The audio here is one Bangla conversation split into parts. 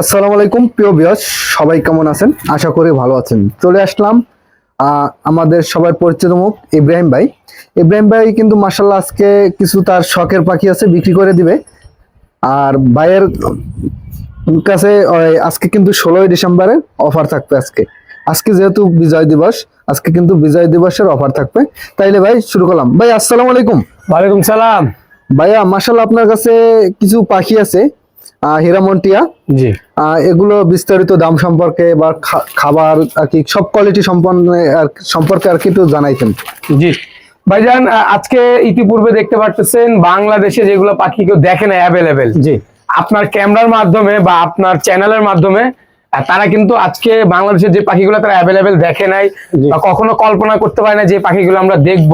আসসালামু আলাইকুম প্রিয় বিয়স সবাই কেমন আছেন? আশা করি ভালো আছেন। চলে আসলাম আমাদের সবার পরিচিত মুখ ইব্রাহিম ভাই। ইব্রাহিম ভাই কিন্তু মাসাল্লাহ আজকে কিছু তার শখের পাখি আছে বিক্রি করে দিবে। আর ভাইয়ের কাছে আজকে কিন্তু ষোলোই ডিসেম্বরে অফার থাকবে আজকে। আজকে যেহেতু বিজয় দিবস আজকে কিন্তু বিজয় দিবসের অফার থাকবে। তাইলে ভাই শুরু করলাম। ভাই আসসালামু আলাইকুম। ওয়ালাইকুম সালাম। ভাইয়া মাসাল্লাহ আপনার কাছে কিছু পাখি আছে হীরামন্টিয়া। জি। এগুলো বিস্তারিত দাম সম্পর্কে বা খাবার আর কি সব কোয়ালিটি সম্পন্ন সম্পর্কে আর কি একটু জানাইতেন। জি। ভাইজান আজকে ইতিপূর্বে দেখতে পারতেছেন বাংলাদেশে যেগুলো পাখি কেউ দেখে না অ্যাভেলেবেল জি। আপনার ক্যামেরার মাধ্যমে বা আপনার চ্যানেলের মাধ্যমে আহ, তারা কিন্তু আজকে বাংলাদেশের যে পাখিগুলো তারা অ্যাভেলেবেল দেখে নাই বা কখনো কল্পনা করতে পারে না যে পাখিগুলো আমরা দেখব।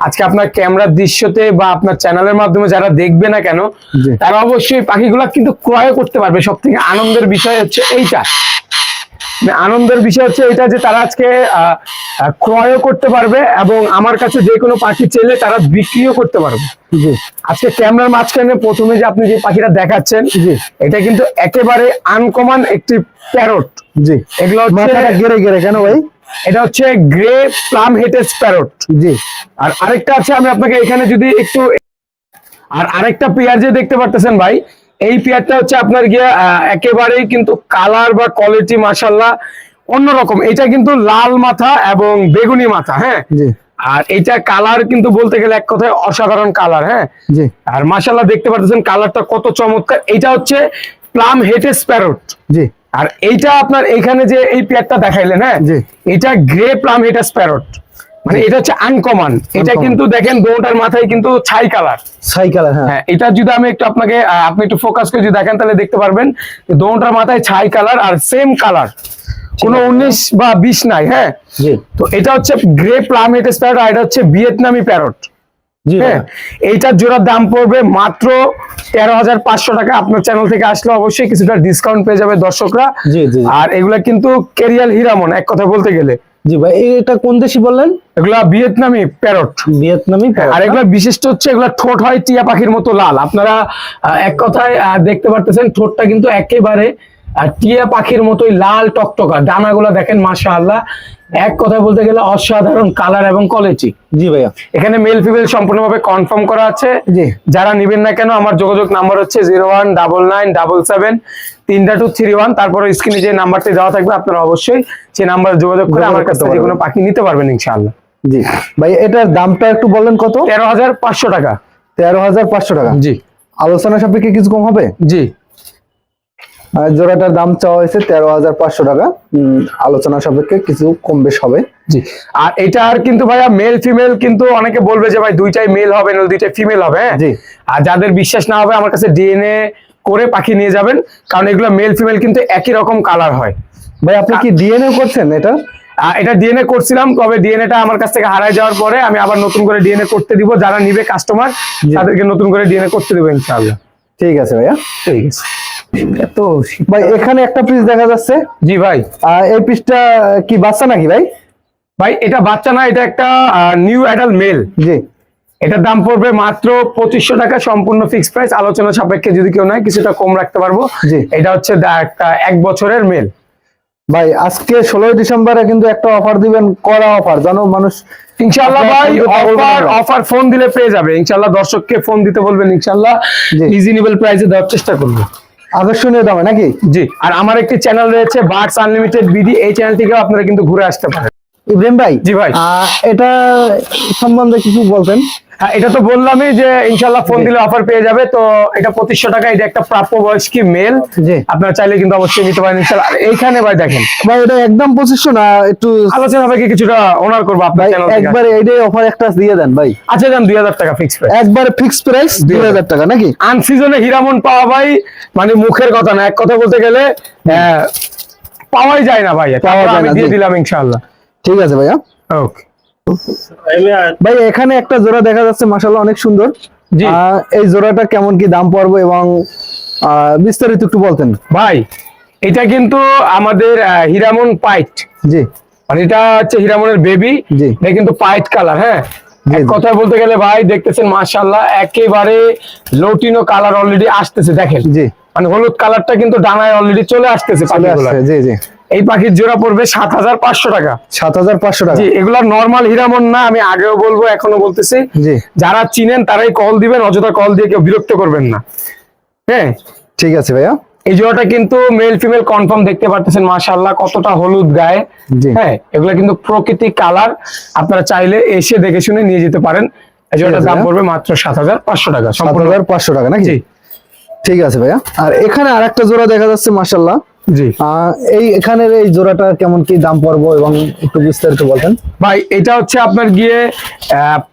আজকে আপনার ক্যামেরার দৃশ্যতে বা আপনার চ্যানেলের মাধ্যমে যারা দেখবে না কেন তারা অবশ্যই পাখিগুলো কিন্তু ক্রয় করতে পারবে। সব থেকে আনন্দের বিষয় হচ্ছে এইটা। আনন্দের বিষয় হচ্ছে এটা যে তারা আজকে ক্রয়ও করতে পারবে এবং আমার কাছে যে কোনো পাখি চেলে তারা বিক্রিও করতে পারবে। আজকে ক্যামেরার মাঝখানে প্রথমে যে আপনি যে পাখিটা দেখাচ্ছেন এটা কিন্তু একেবারে আনকমন একটি প্যারট জি। এগুলো গেরে গেরে কেন ভাই? এটা হচ্ছে গ্রে প্লাম হেটেড প্যারট জি। আর আরেকটা আছে আমি আপনাকে এখানে যদি একটু আর আরেকটা পেয়ার যে দেখতে পারতেছেন ভাই এই পেয়ারটা হচ্ছে আপনার গিয়ে একেবারেই কিন্তু কালার বা কোয়ালিটি মাসাল্লাহ অন্যরকম। এটা কিন্তু লাল মাথা এবং বেগুনি মাথা হ্যাঁ? আর এটা কালার কিন্তু বলতে গেলে এক কথায় অসাধারণ কালার হ্যাঁ? আর মাসাল্লাহ দেখতে পাচ্ছেন কালারটা কত চমৎকার। এটা হচ্ছে প্লাম হেটেড প্যারট জি। আর এইটা আপনার এখানে যে এই পেয়ারটা দেখাইলেন হ্যাঁ। এটা গ্রে প্লাম হেটেড প্যারট মানে এটা হচ্ছে আনকমন এটা কিন্তু দেখেন দোটার মাথায় কিন্তু ছাই কালার ছাই কালার হ্যাঁ। এটা যদি আমি একটু আপনাকে আপনি একটু ফোকাস করে যদি দেখেন তাহলে দেখতে পারবেন যে দোটার মাথায় ছাই কালার আর সেম কালার কোনো উনিশ বা বিশ নাই হ্যাঁ? তো এটা হচ্ছে গ্রে প্লাম হেটেড প্যারট আর এটা হচ্ছে ভিয়েতনামি প্যারট হ্যাঁ? এইটার জোড়ার দাম পড়বে মাত্র তেরো হাজার পাঁচশো টাকা। আপনার চ্যানেল থেকে আসলে অবশ্যই কিছুটা ডিসকাউন্ট পেয়ে যাবে দর্শকরা। আর এগুলা কিন্তু কেরিয়াল হিরামন এক কথা বলতে গেলে। জি ভাই এটা কোন দেশি বললেন? এগুলা ভিয়েতনামি প্যারট। ভিয়েতনামি আর এগুলা বিশিষ্ট হচ্ছে এগুলা ঠোঁট হয় টিয়া পাখির মতো লাল। আপনারা এক কথায় দেখতে পারতেছেন ঠোঁটটা কিন্তু একেবারে আহ, টিয়া পাখির মতোই লাল টকটকা। ডানাগুলা দেখেন মাশা আল্লাহ এক কথায় বলতে গেলে অসাধারণ কালার এবং কোয়ালিটি জি ভাইয়া। এখানে মেল ফিমেল সম্পূর্ণভাবে কনফার্ম করা আছে। জি। যারা নিবেন না কেন আমার যোগাযোগ নাম্বার হচ্ছে zero one double nine double seven তিনটা টু থ্রি ওয়ান তারপরে স্ক্রিনে যে নাম্বারটি দেওয়া থাকবে আপনারা অবশ্যই সেই নাম্বারে যোগাযোগ করে আমার কাছ যে কোনো পাখি নিতে পারবেন ইনশাআল্লাহ। জি। ভাই এটার দামটা একটু বললেন কত? তেরো হাজার পাঁচশো টাকা। তেরো হাজার পাঁচশো টাকা। জি। আলোচনা সাপেক্ষে কিছু কম হবে? জি। আর জোড়াটার দাম চাওয়া হয়েছে তেরো হাজার পাঁচশো টাকা। আলোচনা সাপেক্ষে কিছু কম বেশ হবে। জি। আর এটা আর কিন্তু ভাইয়া মেল ফিমেল কিন্তু অনেকে বলবে যে ভাই দুইটাই মেল হবে না দুইটাই ফিমেল হবে হ্যাঁ? জি। আর যাদের বিশ্বাস না হবে আমার কাছে ডিএনএ করে পাখি নিয়ে যাবেন কারণ এগুলো মেল ফিমেল কিন্তু একই রকম কালার হয়। ভাই আপনি কি ডিএনএ করছেন এটা? এটা ডিএনএ করছিলাম তবে ডিএনএটা আমার কাছ থেকে হারাই যাওয়ার পরে আমি আবার নতুন করে ডিএনএ করতে দিব যারা নিবে কাস্টমার। তাদেরকে নতুন করে ডিএনএ করতে দিব ইনশাআল্লাহ। ঠিক আছে ভাইয়া। ঠিক আছে। এত ভাই এখানে একটা পিস দেখা যাচ্ছে। জি ভাই। এই পিসটা কি বাচ্চা নাকি ভাই? ভাই এটা বাচ্চা না এটা একটা নিউ অ্যাডাল্ট মেল জি। এটার দাম পড়বে মাত্র পঁচিশশো টাকা সম্পূর্ণ ফিক্স প্রাইস আলোচনা সাপেক্ষে যদি কেউ নেয় কিছুটা কম রাখতে পারব। জি। এটা হচ্ছে একটা এক বছরের মেল ভাই আজকে ষোলোই ডিসেম্বরে কিন্তু একটা অফার দিবেন কড়া অফার জানো মানুষ ইনশাল্লাহ ভাই অফার অফার ফোন দিলে পেয়ে যাবে। ইনশাল্লাহ দর্শককে ফোন দিতে বলবেন ইনশাল্লাহ। রিজনেবল প্রাইসে দেওয়ার চেষ্টা করব। আকর্ষণীয় দামে নাকি? জি, আর আমার একটি চ্যানেল রয়েছে বার্ডস আনলিমিটেড বিডি এই চ্যানেল থেকেও আপনারা কিন্তু ঘুরে আসতে পারেন। ইব্রাহিম ভাই জি ভাই। এটা সম্বন্ধে কিছু বলতেন? হ্যাঁ, এটা তো বললামই যে ইনশাল্লাহ ফোন দিলে অফার পেয়ে যাবে তো এটা পঁচিশশো টাকা এটা একটা প্রাপ্য বয়স্ক মেল। আপনারা চাইলে কিন্তু অবশ্যই নিতে পারেন ইনশাল্লাহ আর এইখানে ভাই দেখেন। ভাই এটা একদম পঁচিশশো না একটু আলোচনা হবে কি কিছুটা অনার করব আপনার একবার এইটাই অফার একটা দিয়ে দেন ভাই। আচ্ছা যান দুই হাজার টাকা ফিক্স প্রাইস একবার ফিক্স প্রাইস দুই হাজার। টাকা নাকি? আনসিজনে হিরামন পাওয়া ভাই মানে মুখের কথা না এক কথা বলতে গেলে পাওয়াই যায় না ভাই পাওয়া যায় না, দিয়ে দিলাম ইনশাল্লাহ ঠিক আছে ভাইয়া? ওকে ভাই এখানে একটা জোড়া দেখা যাচ্ছে মাসাল্লাহ অনেক সুন্দর। জি। এই জোড়াটা কেমন কি দাম পড়বে এবং বিস্তারিত একটু বলতেন। ভাই এটা কিন্তু আমাদের হিরামন পাইট। জি। মানে এটা হচ্ছে হিরামনের বেবি জি। এটা কিন্তু পাইট কালার হ্যাঁ। কথায় বলতে গেলে ভাই দেখতেছেন মাশাল্লাহ একেবারে লোটিনো কালার অলরেডি আসতেছে দেখেন। জি। মানে হলুদ কালারটা কিন্তু ডানায় অলরেডি চলে আসতেছে চলে পাখিগুলার। আসছে জি জি। এই পাখির জোড়া পড়বে সাত হাজার পাঁচশো টাকা। সাত হাজার পাঁচশো টাকা। এগুলা নর্মাল হিরামন না আমি আগেও বলব এখনও বলতেছি। যারা চিনেন তারাই কল দিবেন অযথা কল দিয়ে কেউ বিরক্ত করবেন না। হ্যাঁ? ঠিক আছে ভাইয়া। এই জোড়াটা কিন্তু মেল ফিমেল কনফার্ম দেখতে পারতেছেন মাশাআল্লাহ কতটা হলুদ গায়ে। হ্যাঁ? এগুলো কিন্তু প্রকৃতি কালার আপনারা চাইলে এসে দেখে শুনে নিয়ে যেতে পারেন। এই জোড়াটার আছে দাম পড়বে মাত্র সাত হাজার পাঁচশো টাকা সাত হাজার পাঁচশো টাকা নাকি? জি। ঠিক আছে ভাইয়া। আর এখানে আরেকটা জোড়া দেখা যাচ্ছে মাসাল্লাহ জি। এই এখানের এই জোড়াটা কেমন কি দাম পড়ব এবং একটু বিস্তারিত বলতেন ভাই এটা হচ্ছে আপনার গিয়ে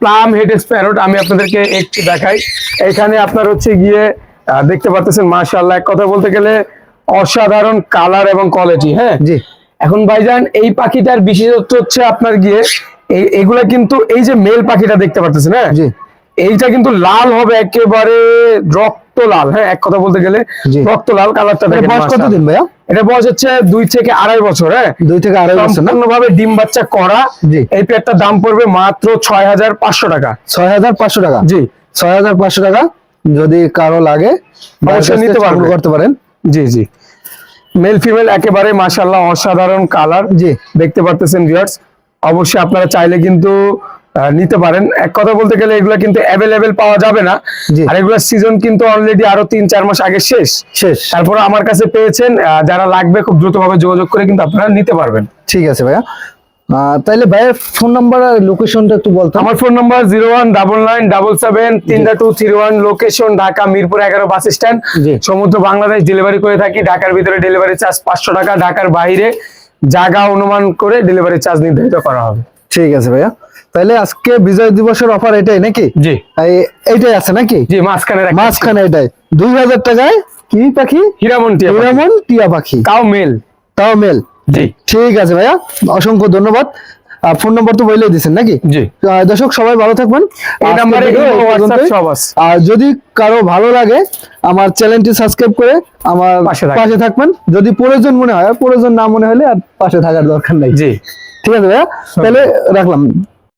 প্লাম হেড স্প্যারোট আমি আপনাদেরকে একটু দেখাই। এখানে আপনার হচ্ছে গিয়ে দেখতে পাচ্ছেন মাশাআল্লাহ এক কথা বলতে গেলে অসাধারণ কালার এবং কোয়ালিটি হ্যাঁ? জি। এখন ভাইজান এই পাখিটার বিশেষত্ব হচ্ছে আপনার গিয়ে এগুলা কিন্তু এই যে মেল পাখিটা দেখতে পাচ্ছেন হ্যাঁ? জি। এইটা কিন্তু লাল হবে একেবারে রক্ত লাল হ্যাঁ? এক কথা বলতে গেলে। রক্ত লাল কালারটা দেখেন বয়স। কতদিন ভাইয়া? এটা বয়স হচ্ছে দুই থেকে আড়াই বছর হ্যাঁ? দুই থেকে আড়াই বছর না? সম্পূর্ণ ভাবে ডিম বাচ্চা করা। এই পেয়ারটার দাম পড়বে মাত্র ছয় হাজার পাঁচশো টাকা। ছয় হাজার পাঁচশো টাকা? জি। ছয় হাজার পাঁচশো টাকা যদি কারও লাগে অবশ্যই নিতে পারবে। করতে পারেন। জি জি। মেল ফিমেল একেবারে মাশাল্লাহ অসাধারণ কালার জি। দেখতে পারতেছেন ভিউয়ার্স অবশ্যই আপনারা চাইলে কিন্তু নিতে পারেন। এক কথা বলতে গেলে এগুলো কিন্তু অ্যাভেলেবেল পাওয়া যাবে না। আর এগুলোর সিজন কিন্তু অলরেডি আরও তিন চার মাস আগে শেষ। শেষ। তারপরে আমার কাছে পেয়েছেন যারা লাগবে খুব দ্রুতভাবে যোগাযোগ করে কিন্তু আপনারা নিতে পারবেন। ঠিক আছে ভাইয়া। তাহলে ভাইয়ের ফোন নাম্বার আর লোকেশনটা একটু বলতো। আমার phone number zero one double nine double seven তিনটা two three one location Dhaka Mirpur এগারো বাস স্ট্যান্ড। সমুদ্র বাংলাদেশ ডেলিভারি করে থাকি ঢাকার ভিতরে ডেলিভারি চার্জ পাঁচশো টাকা ঢাকার বাইরে জায়গা অনুমান করে ডেলিভারি চার্জ নির্ধারিত করা হবে। ঠিক আছে ভাইয়া। তাইলে আজকে বিজয় দিবসের অফার এটাই নাকি? জি। এইটাই আছে নাকি? জি মাঝখানে মাঝখানে এটাই। দুই হাজার টাকায় কি পাখি? হীরামন টিয়া পাখি। হিরামন টিয়া পাখি। তাও মেল। তাও মেল। জি। ঠিক আছে ভাইয়া অসংখ্য ধন্যবাদ। ফোন নম্বর তো বলেই দিচ্ছেন নাকি? দর্শক সবাই ভালো থাকবেন। এই নাম্বারে। আর যদি কারও ভালো লাগে আমার চ্যানেলটি সাবস্ক্রাইব করে আমার পাশে থাকবেন। পাশে থাকবেন। যদি প্রয়োজন মনে হয় প্রয়োজন না মনে হলে আর পাশে থাকার দরকার নাই। জি। ঠিক আছে ভাইয়া? তাহলে রাখলাম।